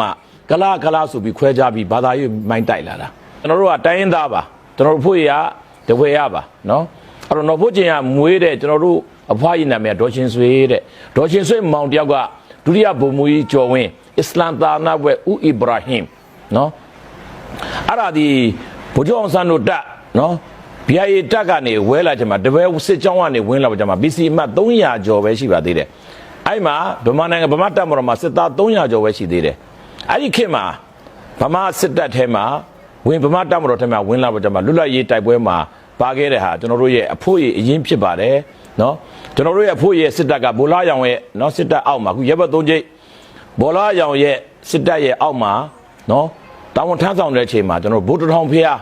မှကလာကလာဆိုပြီးခွဲခြားပြီးဘာသာရေးမိုင်းတိုက်လာတာကျွန်တော်တို့ကတိုင်းရင်းသားပါကျွန်တော်တို့ဖို့ရတဝေရပါနော်အဲ့တော့နော်ဖို့ချင်းကမွေးတဲ့ကျွန်တော်တို့အဖွားကြီးနာမည်ကဒေါ်ရှင်ဆွေတဲ့ဒေါ်ရှင်ဆွေမောင်တယောက်ကဒုတိယဗိုလ်မှူးကြီးကျော်ဝင်းအစ္စလမ်သာနာဘွဲဦးအီဗရာဟင်နော်အဲ့ဒါဒီဘုကျော်အောင်ဆန်းတို့တက်နော် BIA တက်ကနေဝဲလာချင်မှာတပည့်စစ်ကြောင်းကနေဝင်းလာကြမှာ BC အမှတ်300ကျော်ပဲရှိပါသေးတယ်အဲ့မှာဗမာနိုင်ငံဗမာတပ်မတော်မှာစစ်သား300ကျော်ပဲရှိသေးတယ် အဲ့ဒီခေတ်မှာဗမာစစ်တပ်ထဲမှာဝင်ဗမာတပ်မတော်ထဲမှာဝင်လာကြမှာလွတ်လပ်ရေးတိုက်ပွဲမှာပါခဲ့တဲ့ဟာကျွန်တော်တို့ရဲ့အဖို့ရအရင်ဖြစ်ပါတယ်နော်ကျွန်တော်တို့ရဲ့အဖို့ရစစ်တပ်ကဗိုလ်လာရောင်ရဲ့နော်စစ်တပ်အောက်မှာခုရပ်ဘက်3ချိတ်ဗိုလ်လာရောင်ရဲ့စစ်တပ်ရဲ့အောက်မှာနော်တာဝန်ထမ်းဆောင်တဲ့အချိန်မှာကျွန်တော်ဗိုလ်တထောင်ဖျား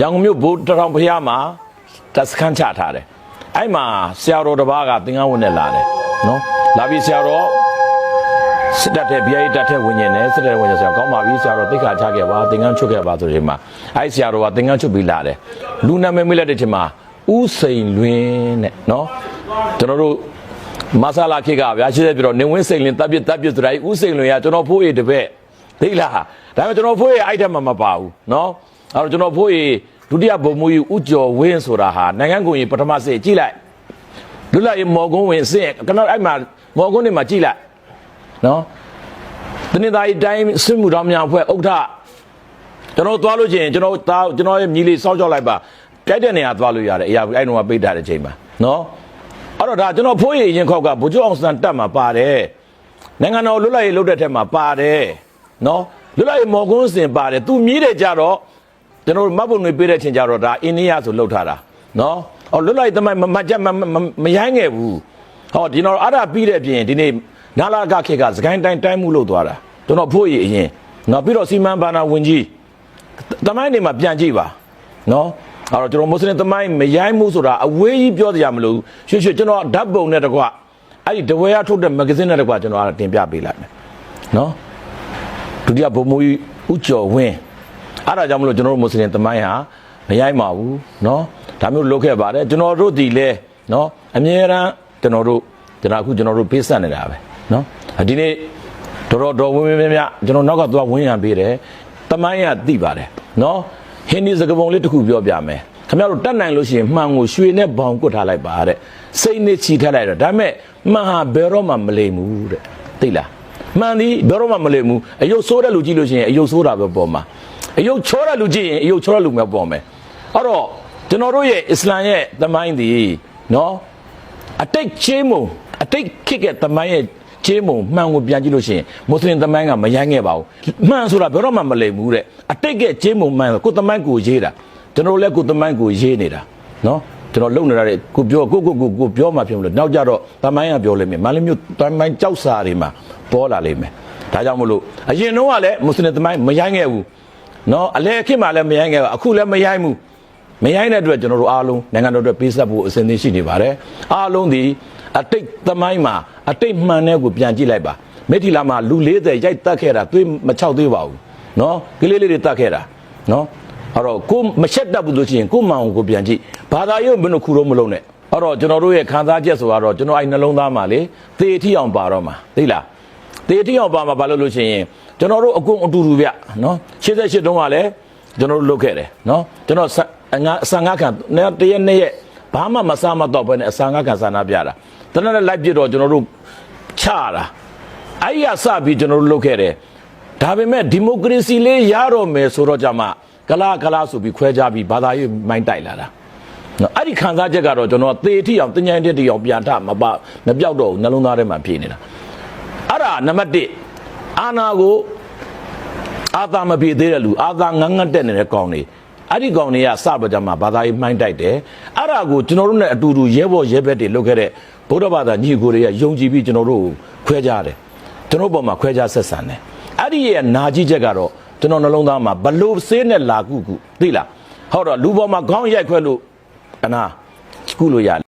ရန်ကုန်မြို့ဗိုလ်တထောင်ဖျားမှာတက်စခန်းချထားတယ်အဲ့မှာဆရာတော်တစ်ပါးကသင်္ကန်းဝင်နဲ့လာတယ်နော်လာပြီးဆရာတော် စစ်တပ်တဲ့ BI တက်တဲ့ဝင်ញင်တယ်စစ်တပ်တဲ့ဝင်ញင်ဆရာကောင်းပါပြီဆရာတော်သိက္ခာချခဲ့ပါသင်္ကန်းချွတ်ခဲ့ပါဆိုချိန်မှာအဲ့ဆရာတော်ကသင်္ကန်းချွတ်ပြီးလာတယ်လူနာမည်မိလိုက်တဲ့ချိန်မှာဥစိန်လွင်တဲ့နော်ကျွန်တော်တို့မဆလာခေတ်ကဗျာရှိတဲ့ပြီးတော့နေဝင်းစိန်လင်းတပ်ပြတပ်ပြဆိုတာဥစိန်လွင်ကကျွန်တော်ဖိုးရတပည့်သိလားဒါပေမဲ့ကျွန်တော်ဖိုးရအဲ့ထက်မှမပါဘူးနော်အဲ့တော့ကျွန်တော်ဖိုးရဒုတိယဗိုလ်မှူးကြီးဦးကျော်ဝင်းဆိုတာဟာနိုင်ငံကုန်ကြီးပထမစစ်ကြည့်လိုက်လွတ်လပ်ရေးမော်ကွန်းဝင်စစ်ကနော်အဲ့မှာမော်ကွန်းနေမှာကြည့်လိုက် နော်တနင်္သာရီတိုင်းစစ်မှုတော်များအဖွဲ့ဥက္ကဋ္ဌကျွန်တော်သွားလို့ချင်းကျွန်တော်သားကျွန်တော်ရဲ့မြည်လေးစောက်ကြောက်လိုက်ပါကြိုက်တဲ့နေရာသွားလို့ရတယ်အရာအဲ့တော့ပိတ်ထားတဲ့ချိန်မှာနော်အဲ့တော့ဒါကျွန်တော်ဖိုးရရင်ခောက်ကဗိုလ်ချုပ်အောင်စံတက်မှာပါတယ်နိုင်ငံတော်လွတ်လပ်ရေးလုပ်တဲ့ထက်မှာပါတယ်နော်လွတ်လပ်ရေးမော်ကွန်းစင်ပါတယ်သူမြည်တယ်ကြတော့ကျွန်တော်တို့မတ်ပုံတွေပေးတဲ့ချင်းကြတော့ဒါအိန္ဒိယဆိုလှုပ်ထားတာနော်အော်လွတ်လိုက်သမိုင်းမမကြက်မမမရိုင်းခဲ့ဘူးဟောဒီတော့အဲ့ဒါပြီးတဲ့အပြင်ဒီနေ့ နလာကခေတ်ကစကိုင်းတိုင်းတိုင်းမှုလုပ်သွားတာကျွန်တော်ဖို့ရည်အရင်နော်ပြီးတော့စီမံဘဏ္ဍာဝန်ကြီးတမိုင်းနေမှာပြန်ကြည့်ပါနော်အဲ့တော့ကျွန်တော်မွတ်စလင်တမိုင်းမရိုင်းမှုဆိုတာအဝေးကြီးပြောစရာမလိုရွှေရွှေကျွန်တော်ဓာတ်ပုံနဲ့တကွအဲ့ဒီတဝဲရထုတ်တဲ့မဂဇင်းနဲ့တကွကျွန်တော်အဲ့တင်ပြပေးလိုက်မယ်နော်ဒုတိယဘုံမူကြီးဥကျော်ဝင်းအဲ့ဒါကြောင့်မလို့ကျွန်တော်တို့မွတ်စလင်တမိုင်းဟာမရိုက်ပါဘူးနော်ဒါမျိုးလုပ်ခဲ့ပါတယ်ကျွန်တော်တို့ဒီလဲနော်အမြဲတမ်းကျွန်တော်တို့ကျွန်တော်အခုကျွန်တော်တို့ပေးဆက်နေတာပဲ နော်ဒီနေ့တော်တော်တော်ဝင်းဝင်းမြတ်ကျွန်တော်နောက်ကသွားဝင်းရံပေးတယ်တမိုင်းရသိပါတယ်နော်ဟင်းဒီစကပုံလေးတစ်ခုပြောပြမယ်ခင်ဗျားတို့တတ်နိုင်လို့ရှိရင်မှန်ကိုရွှေနဲ့ဘောင်ကွတ်ထားလိုက်ပါတဲ့စိတ်နဲ့ချီထားလိုက်တော့ဒါပေမဲ့မှန်ဟာဘယ်တော့မှမလိမ်ဘူးတဲ့သိလားမှန်သည်ဘယ်တော့မှမလိမ်ဘူးအယုတ်ဆိုးတဲ့လူကြည့်လို့ရှိရင်အယုတ်ဆိုးတာပဲပေါ်မှာအယုတ်ချောတဲ့လူကြည့်ရင်အယုတ်ချောတဲ့လူပဲပေါ်မယ်အဲ့တော့ကျွန်တော်တို့ရဲ့အစ္စလာမ်ရဲ့သမိုင်းဒီနော်အတိတ်ချင်းမုံအတိတ်ခစ်ကဲသမိုင်းရဲ့ ချင်းမုံမှန်ကိုပြန်ကြည့်လို့ရှိရင်မွတ်စလင်သမိုင်းကမရိုင်းခဲ့ပါဘူးမှန်ဆိုတာဘယ်တော့မှမလိမ်ဘူးတဲ့အတိတ်ကချင်းမုံမှန်ကိုယ်သမိုင်းကိုရေးတာကျွန်တော်လည်းကိုယ်သမိုင်းကိုရေးနေတာနော်ကျွန်တော်လုံနေတာတဲ့ကိုပြောကိုကိုကိုကိုပြောမှဖြစ်မလို့နောက်ကြတော့သမိုင်းကပြောလိမ့်မယ်မန္တလေးမြို့သမိုင်းကြောက်စာတွေမှာပေါ်လာလိမ့်မယ်ဒါကြောင့်မလို့အရင်တော့ကလည်းမွတ်စလင်သမိုင်းမရိုင်းခဲ့ဘူးနော်အလဲအခစ်မှလည်းမရိုင်းခဲ့ပါအခုလည်းမရိုင်းဘူး မရိုင်းတဲ့အတွက်ကျွန်တော်တို့အားလုံးနိုင်ငံတော်အတွက်ပေးဆက်ဖို့အစဉ်သင်းရှိနေပါတယ်အားလုံးဒီအတိတ်သမိုင်းမှာအတိတ်မှန်တဲ့ကိုပြန်ကြည့်လိုက်ပါမေထီလာမှာလူ40ရိုက်တက်ခဲ့တာသွေးမချောက်သေးပါဘူးနော်ကလေးလေးတွေတက်ခဲ့တာနော်အဲ့တော့ကိုမရှက်တတ်ဘူးလို့ရှိရင်ကိုမှန်ကိုပြန်ကြည့်ဘာသာရေးမင်းတို့ခုတော့မလုံးနဲ့အဲ့တော့ကျွန်တော်တို့ရဲ့ခံစားချက်ဆိုတော့ကျွန်တော်အဲ့နှလုံးသားမှာလေသေထီအောင်ပါတော့မှာသိလားတေတိအောင်ပါမှာဘာလို့လို့ရှိရင်ကျွန်တော်တို့အကုန်အတူတူဗျနော်88တုန်းကလည်းကျွန်တော်တို့လုပ်ခဲ့တယ်နော်ကျွန်တော် ငါအဆန်ငါခံတရက်နှစ်ရက်ဘာမှမစားမတော့ဘဲနဲ့အဆန်ငါခံစာနာပြတာတနက်နဲ့လိုက်ပြတော့ကျွန်တော်တို့ချတာအဲ့ရစပြီးကျွန်တော်တို့လုပ်ခဲ့တယ်ဒါပေမဲ့ဒီမိုကရေစီလေးရတော့မယ်ဆိုတော့ကြမှာကလာကလာဆိုပြီးခွဲခြားပြီးဘာသာရေးမိုင်းတိုက်လာတာနော်အဲ့ဒီခံစားချက်ကတော့ကျွန်တော်သေထီအောင်တញ្ញိုင်းတက်တီအောင်ပြန်ထမပမပြောက်တော့ဘူးနှလုံးသားထဲမှာဖြစ်နေတာအဲ့ဒါနံပါတ်1အာနာကိုအာသာမပြေသေးတဲ့လူအာသာငန်းငတ်တက်နေတဲ့ကောင်တွေ အဲ့ဒီကောင်တွေကစပါကြမှာဘာသာရေးမှိုင်းတိုက်တယ်အဲ့ဒါကိုကျွန်တော်တို့နဲ့အတူတူရဲဘော်ရဲဘက်တွေလုပ်ခဲ့တဲ့ဗုဒ္ဓဘာသာညီကိုတွေကယုံကြည်ပြီးကျွန်တော်တို့ကိုခွဲခြားတယ်ကျွန်တော်တို့ပေါ်မှာခွဲခြားဆက်ဆံတယ်အဲ့ဒီရဲ့နာကြီးချက်ကတော့ကျွန်တော်နှလုံးသားမှာဘလို့စေးနဲ့လာကုကုသိလားဟုတ်တော့လူပေါ်မှာခေါင်းရိုက်ခွဲလို့အနာကုလို့ရ